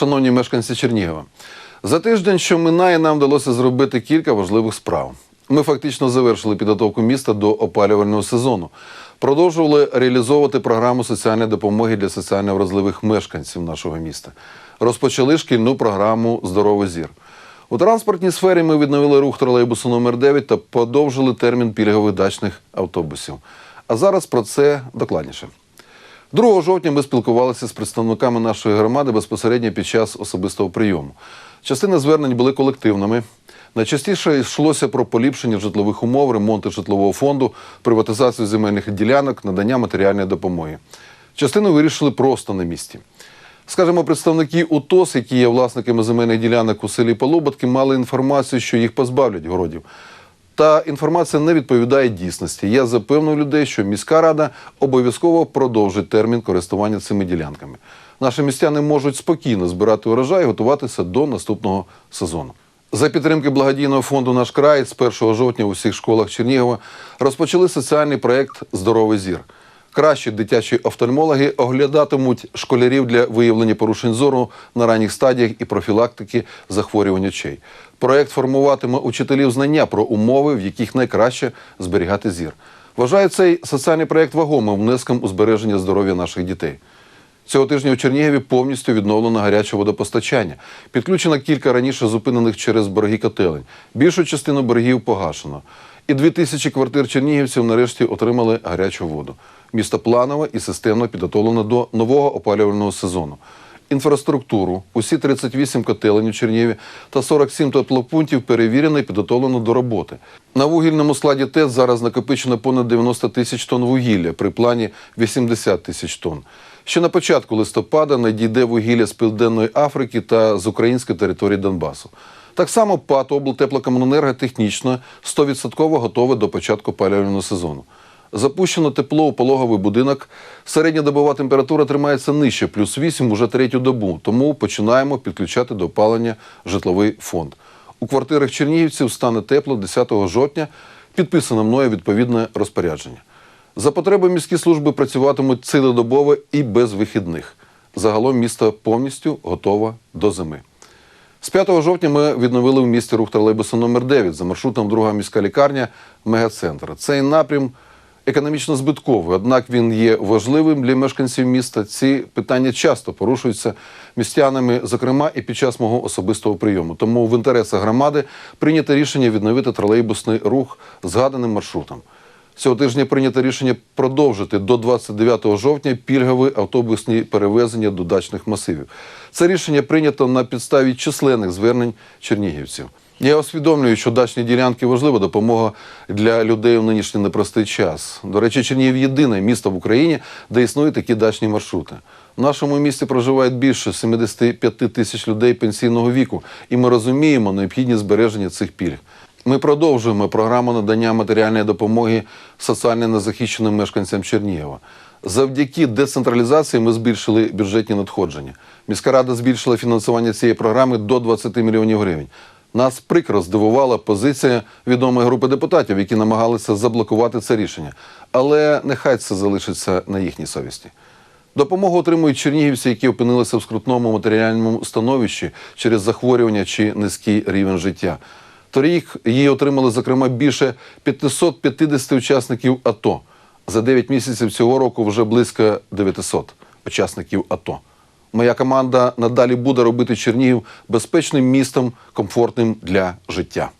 шановні мешканці Чернігова. За тиждень, що минає, нам вдалося зробити кілька важливих справ. Ми фактично завершили підготовку міста до опалювального сезону. Продовжували реалізовувати програму соціальної допомоги для соціально вразливих мешканців нашого міста. Розпочали шкільну програму Здоровий зір. У транспортній сфері ми відновили рух тролейбусу номер 9 та подовжили термін пільгових дачних автобусів. А зараз про це докладніше. 2 жовтня ми спілкувалися з представниками нашої громади безпосередньо під час особистого прийому. Частина звернень були колективними. Найчастіше йшлося про поліпшення житлових умов, ремонти житлового фонду, приватизацію земельних ділянок, надання матеріальної допомоги. Частину вирішили просто на місці. Скажімо, представники УТОС, які є власниками земельних ділянок у селі Полуботки, мали інформацію, що їх позбавлять городів. Та інформація не відповідає дійсності. Я запевнив людей, що міська рада обов'язково продовжить термін користування цими ділянками. Наші містяни можуть спокійно збирати урожай і готуватися до наступного сезону. За підтримки благодійного фонду Наш край з 1 жовтня у всіх школах Чернігова розпочали соціальний проект Здоровий зір. Кращі дитячі офтальмологи оглядатимуть школярів для виявлення порушень зору на ранніх стадіях і профілактики захворювань очей. Проект формуватиме учителів знання про умови, в яких найкраще зберігати зір. Вважаю цей соціальний проект вагомим внеском у збереження здоров'я наших дітей. Цього тижня у Чернігові повністю відновлено гаряче водопостачання. Підключено кілька раніше зупинених через борги котелень. Більшу частину боргів погашено. І дві тисячі квартир чернігівців нарешті отримали гарячу воду. Місто планово і системно підготовлено до нового опалювального сезону. Інфраструктуру, усі 38 котелень у Чернігові та 47 теплопунктів перевірено і підготовлено до роботи. На вугільному складі ТЕЦ зараз накопичено понад 90 тисяч тонн вугілля при плані 80 тисяч тонн. Ще на початку листопада надійде вугілля з Південної Африки та з української території Донбасу. Так само ПАТ облтеплокомуненерго технічно 100% готове до початку опалювального сезону. Запущено тепло у пологовий будинок. Середньодобова температура тримається нижче, плюс 8 уже третю добу. Тому починаємо підключати до опалення житловий фонд. У квартирах чернігівців стане тепло 10 жовтня. Підписано мною відповідне розпорядження. За потреби міські служби працюватимуть цілодобово і без вихідних. Загалом місто повністю готове до зими. З 5 жовтня ми відновили в місті рух тролейбуса номер 9 за маршрутом друга міська лікарня Мегацентр. Цей напрям економічно збитковий, однак він є важливим для мешканців міста. Ці питання часто порушуються містянами, зокрема і під час мого особистого прийому. Тому в інтересах громади прийнято рішення відновити тролейбусний рух згаданим маршрутом. Цього тижня прийнято рішення продовжити до 29 жовтня пільгові автобусні перевезення до дачних масивів. Це рішення прийнято на підставі численних звернень чернігівців. Я усвідомлюю, що дачні ділянки важлива допомога для людей у нинішній непростий час. До речі, Чернігів єдине місто в Україні, де існують такі дачні маршрути. В нашому місті проживають більше 75 тисяч людей пенсійного віку, і ми розуміємо необхідність збереження цих пільг. Ми продовжуємо програму надання матеріальної допомоги соціально незахищеним мешканцям Чернігова. Завдяки децентралізації ми збільшили бюджетні надходження. Міська рада збільшила фінансування цієї програми до 20 мільйонів гривень. Нас прикро здивувала позиція відомої групи депутатів, які намагалися заблокувати це рішення. Але нехай це залишиться на їхній совісті. Допомогу отримують чернігівці, які опинилися в скрутному матеріальному становищі через захворювання чи низький рівень життя. Торік її отримали, зокрема, більше 550 учасників АТО. За 9 місяців цього року вже близько 900 учасників АТО. Моя команда надалі буде робити Чернігів безпечним містом, комфортним для життя.